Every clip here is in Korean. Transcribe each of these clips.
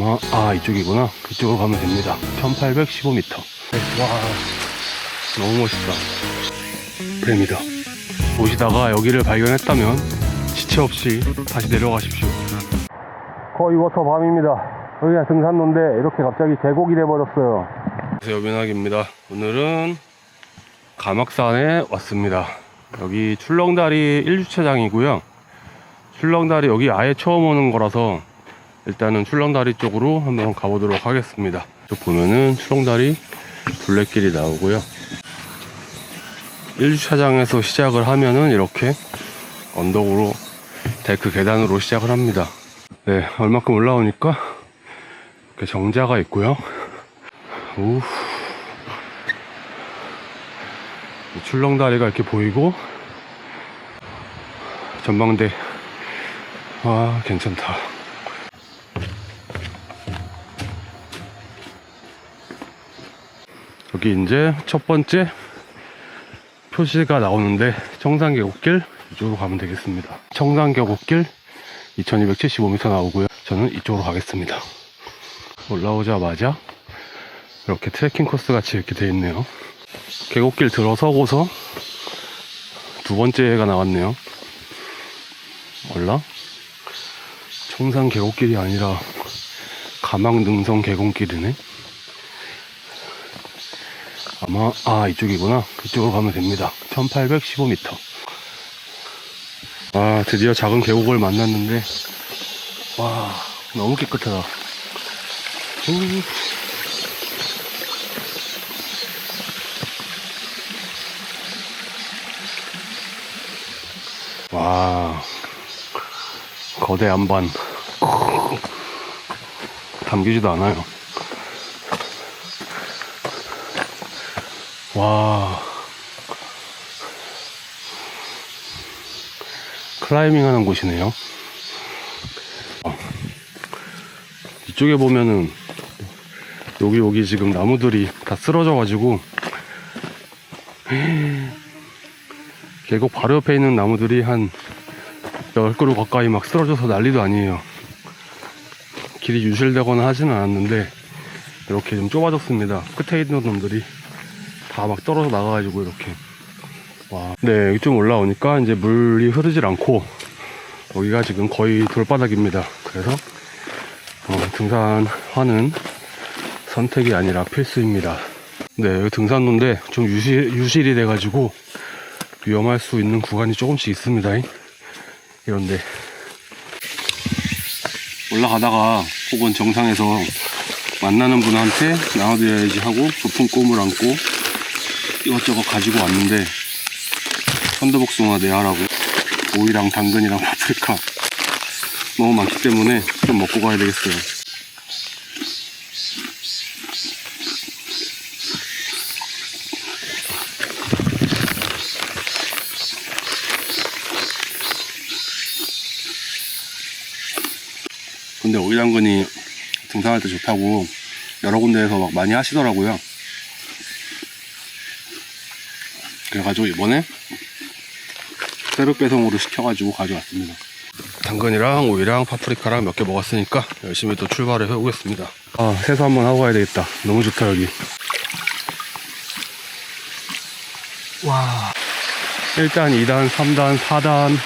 아마 아 이쪽이구나. 이쪽으로 가면 됩니다. 1815m 와 너무 멋있다. 뱀이다. 오시다가 여기를 발견했다면 지체 없이 다시 내려가십시오. 거의 워터 밤입니다. 여기가 등산로인데 이렇게 갑자기 계곡이 돼버렸어요. 안녕하세요 민학입니다. 오늘은 가막산에 왔습니다. 여기 출렁다리 1주차장이고요. 출렁다리 여기 아예 처음 오는 거라서 일단은 출렁다리 쪽으로 한번 가보도록 하겠습니다. 쪽 보면은 출렁다리 둘레길이 나오고요. 1주차장에서 시작을 하면은 이렇게 언덕으로 데크 계단으로 시작을 합니다. 네, 얼마큼 올라오니까 이렇게 정자가 있고요. 우 출렁다리가 이렇게 보이고 전망대 와 괜찮다. 여기 이제 첫 번째 표시가 나오는데 청산계곡길 이쪽으로 가면 되겠습니다. 청산계곡길 2275m 나오고요. 저는 이쪽으로 가겠습니다. 올라오자마자 이렇게 트레킹 코스 같이 이렇게 되어 있네요. 계곡길 들어서고서 두 번째가 나왔네요. 몰라? 청산 계곡길이 아니라 가망능성 계곡길이네. 아마 아 이쪽이구나. 이쪽으로 가면 됩니다. 1815m 아 드디어 작은 계곡을 만났는데 와 너무 깨끗하다. 음. 와 거대 안반. 담기지도 않아요 와. 클라이밍 하는 곳이네요. 어. 이쪽에 보면은, 여기, 여기 지금 나무들이 다 쓰러져 가지고, 계곡 바로 옆에 있는 나무들이 한 10그루 가까이 막 쓰러져서 난리도 아니에요. 길이 유실되거나 하지는 않았는데, 이렇게 좀 좁아졌습니다. 끝에 있는 놈들이. 다 막 떨어져 나가가지고 이렇게. 와. 네 좀 올라오니까 이제 물이 흐르질 않고 여기가 지금 거의 돌바닥입니다. 그래서 어, 등산화는 선택이 아니라 필수입니다. 네 여기 등산로인데 좀 유실, 유실이 돼가지고 위험할 수 있는 구간이 조금씩 있습니다. 이런데. 올라가다가 혹은 정상에서 만나는 분한테 나눠드려야지 하고 높은 꼼을 안고 이것저것 가지고 왔는데 천도복숭아 내하라고 오이랑 당근이랑 파프리카 너무 많기 때문에 좀 먹고 가야 되겠어요. 근데 오이 당근이 등산할 때 좋다고 여러 군데에서 막 많이 하시더라고요 그래가지고 이번에 새로 배송으로 시켜가지고 가져왔습니다. 당근이랑 오이랑 파프리카랑 몇 개 먹었으니까 열심히 또 출발을 해보겠습니다. 아, 세수 한번 하고 가야 되겠다. 너무 좋다, 여기. 와. 1단, 2단, 3단, 4단,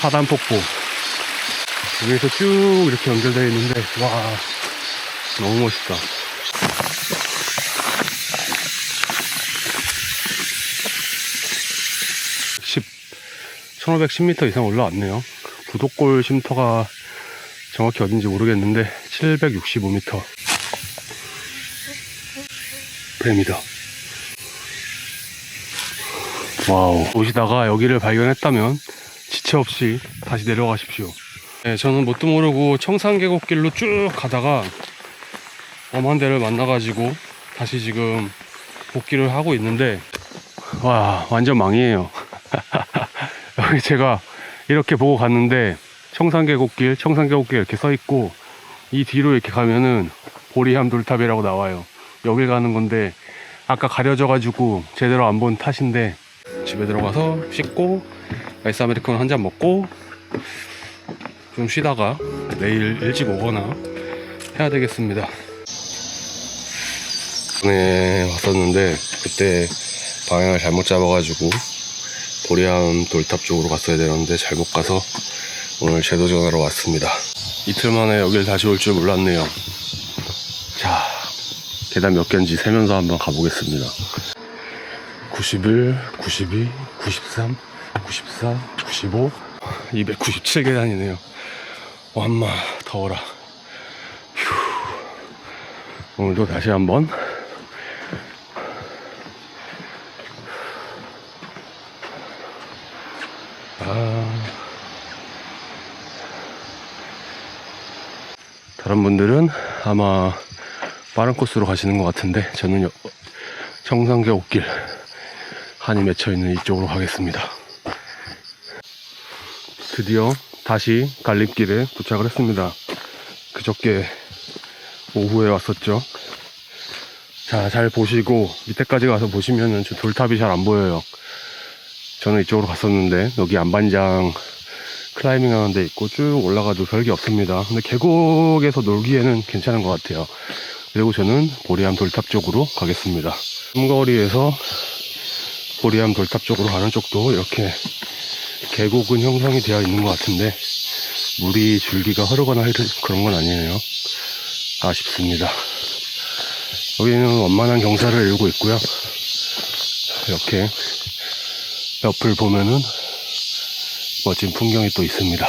4단 폭포. 여기서 쭉 이렇게 연결되어 있는데, 와. 너무 멋있다. 10, 1510m 이상 올라왔네요. 부독골 쉼터가 정확히 어딘지 모르겠는데 765m 뱀이다. 와우. 오시다가 여기를 발견했다면 지체 없이 다시 내려가십시오. 네, 저는 뭣도 모르고 청산계곡길로 쭉 가다가 엄한 데를 만나가지고 다시 지금 복귀를 하고 있는데 와 완전 망이에요. 제가 이렇게 보고 갔는데 청산계곡길, 청산계곡길 이렇게 써 있고 이 뒤로 이렇게 가면은 보리함 돌탑이라고 나와요. 여길 가는 건데 아까 가려져 가지고 제대로 안 본 탓인데 집에 들어가서 씻고 아이스 아메리카노 한 잔 먹고 좀 쉬다가 내일 일찍 오거나 해야 되겠습니다. 전에 왔었는데 그때 방향을 잘못 잡아가지고 보리암 돌탑 쪽으로 갔어야 되는데 잘못 가서 오늘 제도 전화로 왔습니다. 이틀 만에 여길 다시 올 줄 몰랐네요. 자, 계단 몇 개인지 세면서 한번 가보겠습니다. 91, 92, 93, 94, 95, 297계단이네요. 완마 더워라. 휴. 오늘도 다시 한번 분들은 아마 빠른 코스로 가시는 것 같은데 저는 여- 청산계 옷길 한이 맺혀 있는 이쪽으로 가겠습니다. 드디어 다시 갈림길에 도착을 했습니다. 그저께 오후에 왔었죠. 자, 잘 보시고 밑에까지 가서 보시면은 저 돌탑이 잘 안 보여요. 저는 이쪽으로 갔었는데 여기 안반장 클라이밍 하는 데 있고 쭉 올라가도 별게 없습니다. 근데 계곡에서 놀기에는 괜찮은 것 같아요. 그리고 저는 보리암 돌탑 쪽으로 가겠습니다. 삼거리에서 보리암 돌탑 쪽으로 가는 쪽도 이렇게 계곡은 형성이 되어 있는 것 같은데 물이 줄기가 흐르거나 그런 건 아니에요. 아쉽습니다. 여기는 원만한 경사를 이루고 있고요. 이렇게 옆을 보면은 멋진 풍경이 또 있습니다.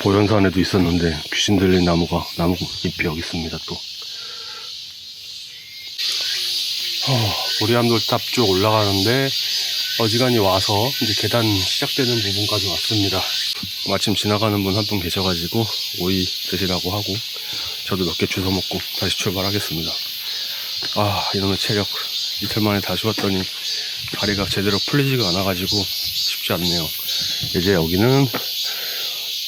보현산에도 있었는데 귀신 들린 나무가 나무 잎이 여기 있습니다 또. 어, 보리암돌탑 쪽 올라가는데 어지간히 와서 이제 계단 시작되는 부분까지 왔습니다. 마침 지나가는 분 한 분 계셔가지고 오이 드시라고 하고 저도 몇 개 주워 먹고 다시 출발하겠습니다. 아 이놈의 체력 이틀 만에 다시 왔더니 다리가 제대로 풀리지가 않아가지고 쉽지 않네요. 이제 여기는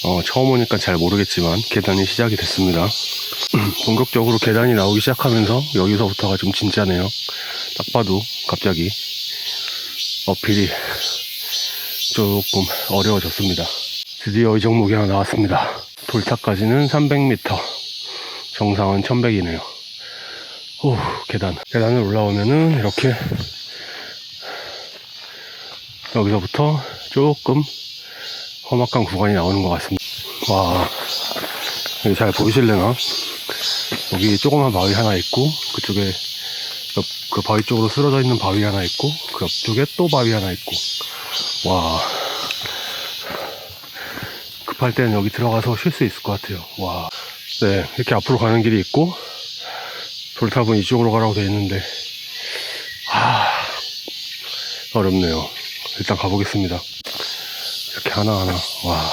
어, 처음 오니까 잘 모르겠지만 계단이 시작이 됐습니다. 본격적으로 계단이 나오기 시작하면서 여기서부터가 좀 진짜네요. 딱 봐도 갑자기 어필이 조금 어려워졌습니다. 드디어 이 종목이 하나 나왔습니다. 돌탑까지는 300m, 정상은 1100이네요. 오, 계단. 계단을 올라오면은 이렇게 여기서부터 조금 험악한 구간이 나오는 것 같습니다. 와, 여기 잘 보이실래나? 여기 조그만 바위 하나 있고, 그쪽에 옆, 그 바위 쪽으로 쓰러져 있는 바위 하나 있고, 그 옆쪽에 또 바위 하나 있고, 와. 급할 때는 여기 들어가서 쉴 수 있을 것 같아요. 와. 네, 이렇게 앞으로 가는 길이 있고, 돌탑은 이쪽으로 가라고 되어 있는데, 아, 어렵네요. 일단 가보겠습니다. 이렇게 하나하나, 와.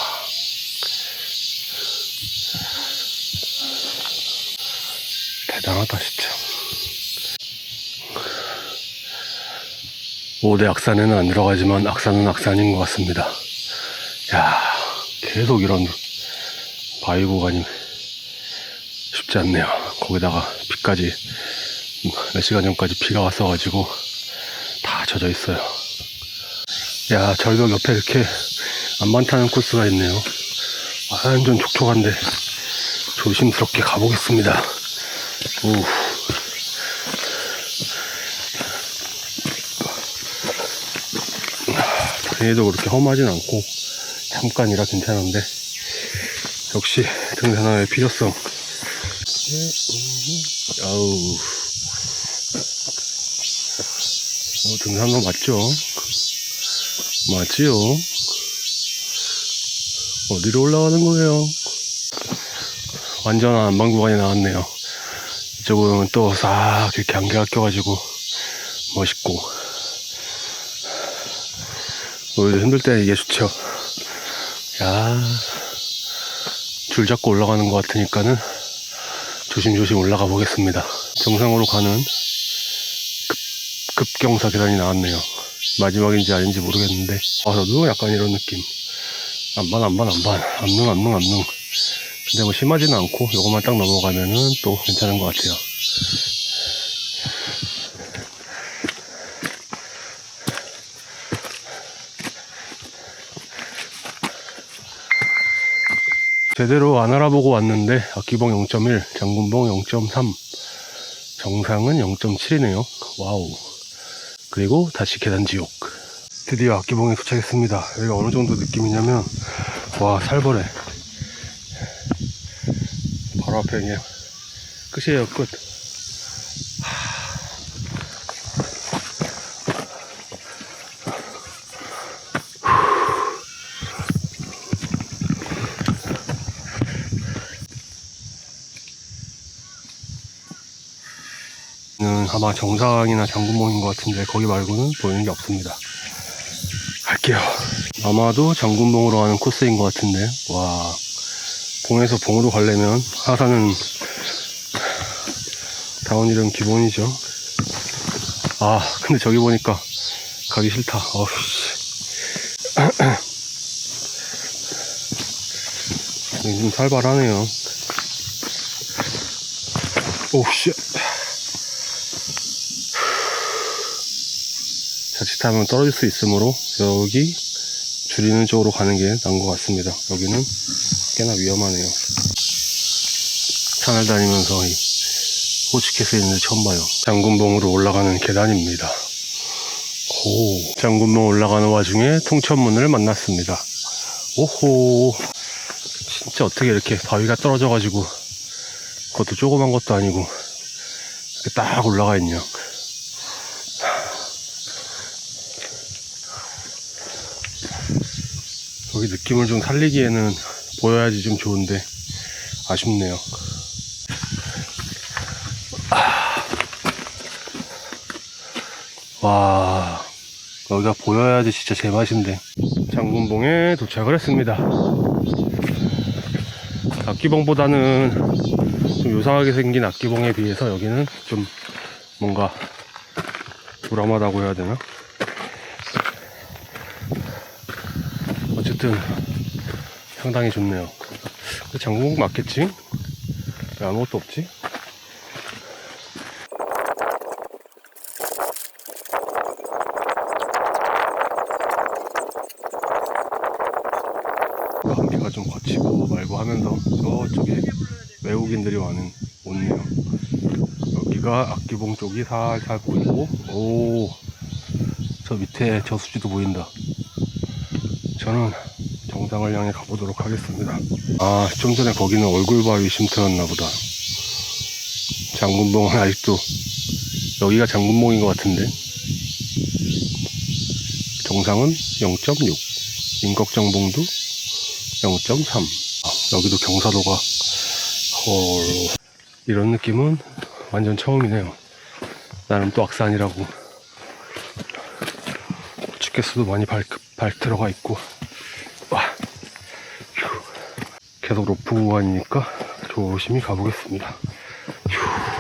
대단하다, 진짜. 5대 악산에는 안 들어가지만 악산은 악산인 것 같습니다. 야 계속 이런 바위 구간이 쉽지 않네요. 거기다가 비까지 몇 시간 전까지 비가 왔어가지고 다 젖어 있어요. 야 절벽 옆에 이렇게 안만 타는 코스가 있네요. 완전 촉촉한데 조심스럽게 가보겠습니다. 오. 다니도 그렇게 험하진 않고 잠깐이라 괜찮은데 역시 등산화의 필요성 아우 어, 등산로 맞죠? 맞지요? 어디로 올라가는 거예요? 완전한 안방 구간이 나왔네요 이쪽은 또 싹 이렇게 안개가 껴가지고 멋있고 오히려 힘들 때 이게 좋죠. 야, 줄 잡고 올라가는 것 같으니까는 조심조심 올라가 보겠습니다. 정상으로 가는 급, 급경사 계단이 나왔네요. 마지막인지 아닌지 모르겠는데, 와서도 약간 이런 느낌. 안반, 안반, 안반. 안능, 안능, 안능. 근데 뭐 심하지는 않고, 요것만 딱 넘어가면은 또 괜찮은 것 같아요. 제대로 안 알아보고 왔는데 악기봉 0.1, 장군봉 0.3, 정상은 0.7이네요. 와우. 그리고 다시 계단 지옥. 드디어 악기봉에 도착했습니다. 여기가 어느 정도 느낌이냐면 와 살벌해. 바로 앞에 그냥 끝이에요 끝. 는 아마 정상이나 장군봉인 것 같은데 거기 말고는 보이는 게 없습니다. 갈게요. 아마도 장군봉으로 가는 코스인 것 같은데 와 봉에서 봉으로 가려면 하산은 다운힐은 기본이죠. 아 근데 저기 보니까 가기 싫다. 어우 씨. 여기 좀 살벌하네요. 오우 씨. 자칫하면 떨어질 수 있으므로 여기 줄이는 쪽으로 가는 게 나은 것 같습니다. 여기는 꽤나 위험하네요. 산을 다니면서 이 호치케스 있는데 처음 봐요. 장군봉으로 올라가는 계단입니다. 오, 장군봉 올라가는 와중에 통천문을 만났습니다. 오호, 진짜 어떻게 이렇게 바위가 떨어져가지고 그것도 조그만 것도 아니고 이렇게 딱 올라가 있냐. 여기 느낌을 좀 살리기에는 보여야지 좀 좋은데 아쉽네요. 아. 와 여기가 보여야지 진짜 제맛인데 장군봉에 도착을 했습니다. 악기봉보다는 좀 요상하게 생긴 악기봉에 비해서 여기는 좀 뭔가 우람하다고 해야 되나? 어쨌든 상당히 좋네요. 장국 맞겠지? 왜 아무것도 없지? 한계가 좀 거치고 말고 하면서 저쪽에 외국인들이 많은 온네요. 여기가 악기봉 쪽이 살살 보이고 오 저 밑에 저수지도 보인다. 저는 정상을 향해 가보도록 하겠습니다. 아, 좀 전에 거기는 얼굴바위 쉼터였나 보다. 장군봉은 아직도 여기가 장군봉인 것 같은데. 정상은 0.6. 인걱정봉도 0.3. 아, 여기도 경사도가 헐. 이런 느낌은 완전 처음이네요. 나는 또 악산이라고. 치케스도 많이 발, 발 들어가 있고. 와. 휴. 계속 로프 구간이니까 조심히 가보겠습니다. 휴.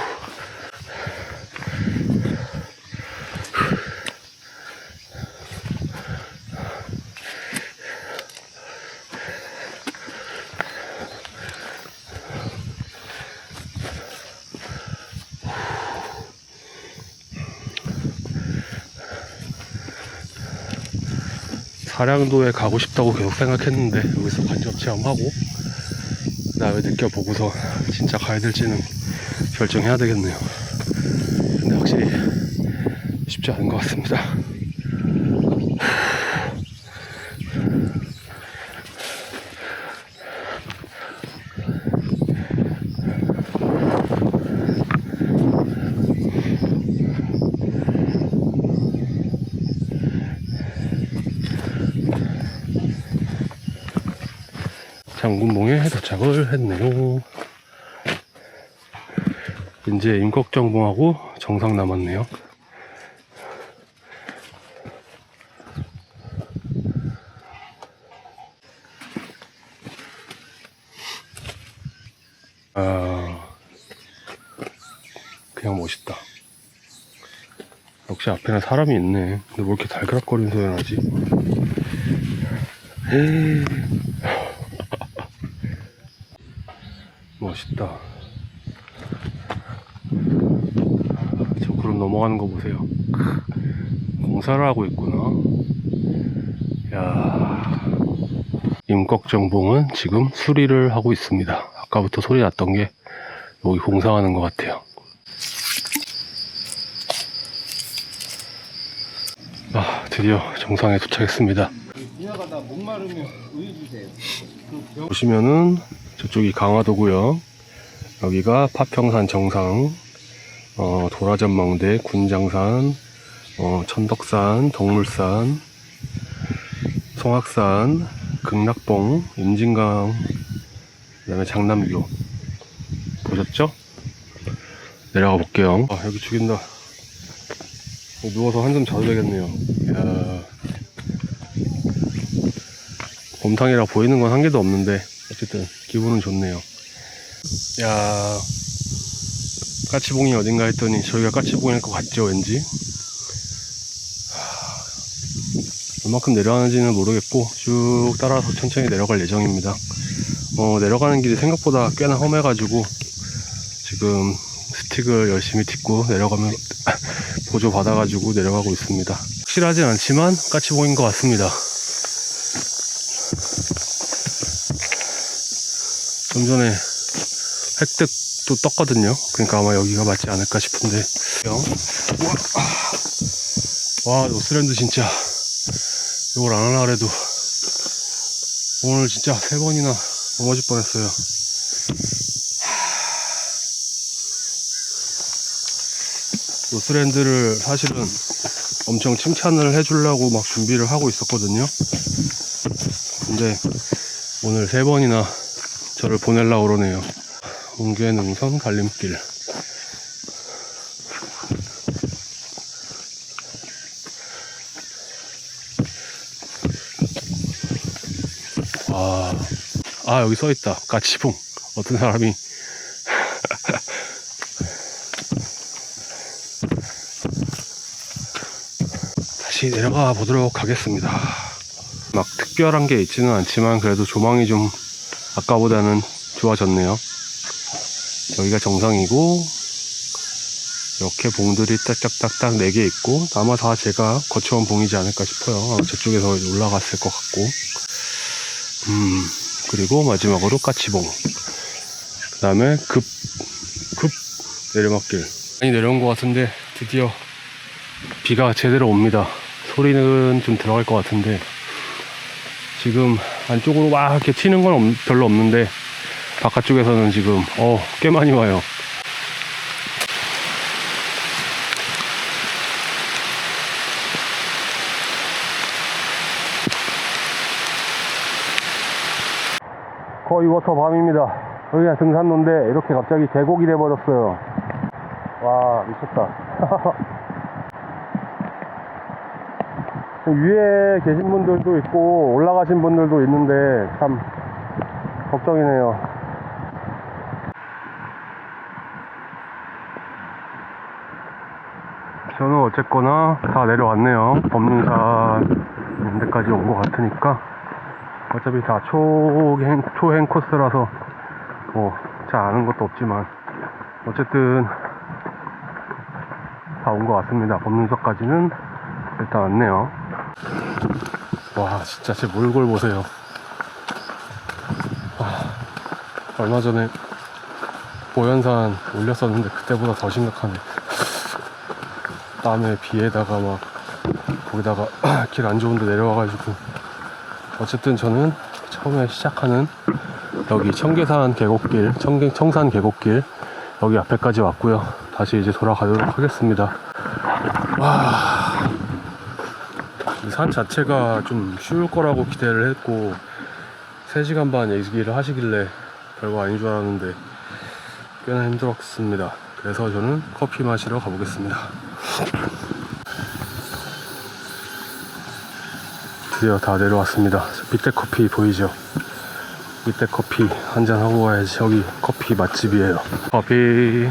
사량도에 가고 싶다고 계속 생각했는데 여기서 간접 체험하고 그 다음에 느껴보고서 진짜 가야 될지는 결정해야 되겠네요. 근데 확실히 쉽지 않은 것 같습니다. 장군봉에 도착을 했네요. 이제 임꺽정봉하고 정상 남았네요. 아, 그냥 멋있다. 역시 앞에는 사람이 있네. 근데 왜 이렇게 달그락거리는 소리 나지? 에이. 멋있다. 저 구름 넘어가는 거 보세요. 공사를 하고 있구나. 야 임꺽정봉은 지금 수리를 하고 있습니다. 아까부터 소리 났던 게 여기 공사하는 것 같아요. 아, 드디어 정상에 도착했습니다. 보시면은 저쪽이 강화도고요. 여기가 파평산 정상, 어, 도라전망대, 군장산, 어, 천덕산, 덕물산, 송악산, 극락봉, 임진강, 그 다음에 장남교 보셨죠? 내려가 볼게요. 아 여기 죽인다. 어, 누워서 한숨 자도 되겠네요. 이야. 곰탕이라 보이는 건 한 개도 없는데 어쨌든 기분은 좋네요. 야 까치봉이 어딘가 했더니 저희가 까치봉일 것 같죠 왠지 하, 얼마큼 내려가는지는 모르겠고 쭉 따라서 천천히 내려갈 예정입니다. 어, 내려가는 길이 생각보다 꽤나 험해가지고 지금 스틱을 열심히 딛고 내려가면 보조 받아가지고 내려가고 있습니다. 확실하진 않지만 까치봉인 것 같습니다. 좀 전에 획득도 떴거든요. 그러니까 아마 여기가 맞지 않을까 싶은데. 와, 와 노스랜드 진짜 이걸 안 하나 그래도 오늘 진짜 세 번이나 넘어질 뻔했어요. 노스랜드를 사실은 엄청 칭찬을 해주려고 막 준비를 하고 있었거든요. 근데 오늘 세 번이나 저를 보내려고 그러네요. 웅계능선 갈림길. 아, 아, 여기 써있다. 까치봉. 어떤 사람이. 다시 내려가 보도록 하겠습니다. 막 특별한 게 있지는 않지만 그래도 조망이 좀 아까보다는 좋아졌네요. 여기가 정상이고 이렇게 봉들이 딱딱딱딱 4개 있고 아마 다 제가 거쳐온 봉이지 않을까 싶어요. 저쪽에서 올라갔을 것 같고 음 그리고 마지막으로 까치봉 그 다음에 급, 급 내리막길 많이 내려온 것 같은데 드디어 비가 제대로 옵니다. 소리는 좀 들어갈 것 같은데 지금 안쪽으로 막 이렇게 튀는 건 없- 별로 없는데 바깥쪽에서는 지금 어, 꽤 많이 와요. 거의 워터 밤입니다. 여기가 등산로인데 이렇게 갑자기 계곡이 돼버렸어요. 와 미쳤다. 위에 계신 분들도 있고 올라가신 분들도 있는데 참 걱정이네요. 저는 어쨌거나 다 내려왔네요. 법륜산 데까지 온 것 같으니까 어차피 다 초행, 초행 코스라서 뭐 잘 아는 것도 없지만 어쨌든 다 온 것 같습니다. 법륜사까지는 일단 왔네요. 와 진짜 제 몰골 보세요 와, 얼마 전에 보현산 올렸었는데 그때보다 더 심각하네 땀에 비에다가 막 거기다가 길 안 좋은데 내려와가지고. 어쨌든 저는 처음에 시작하는 여기 청계산 계곡길 청계, 청산 계곡길 여기 앞에까지 왔고요. 다시 이제 돌아가도록 하겠습니다. 와. 이산 자체가 좀 쉬울 거라고 기대를 했고 3시간 반 얘기를 하시길래 별거 아닌 줄 알았는데 꽤나 힘들었습니다. 그래서 저는 커피 마시러 가보겠습니다 드디어 다 내려왔습니다. 밑에 커피 보이죠? 밑에 커피 한 잔 하고 가야지. 여기 커피 맛집이에요. 커피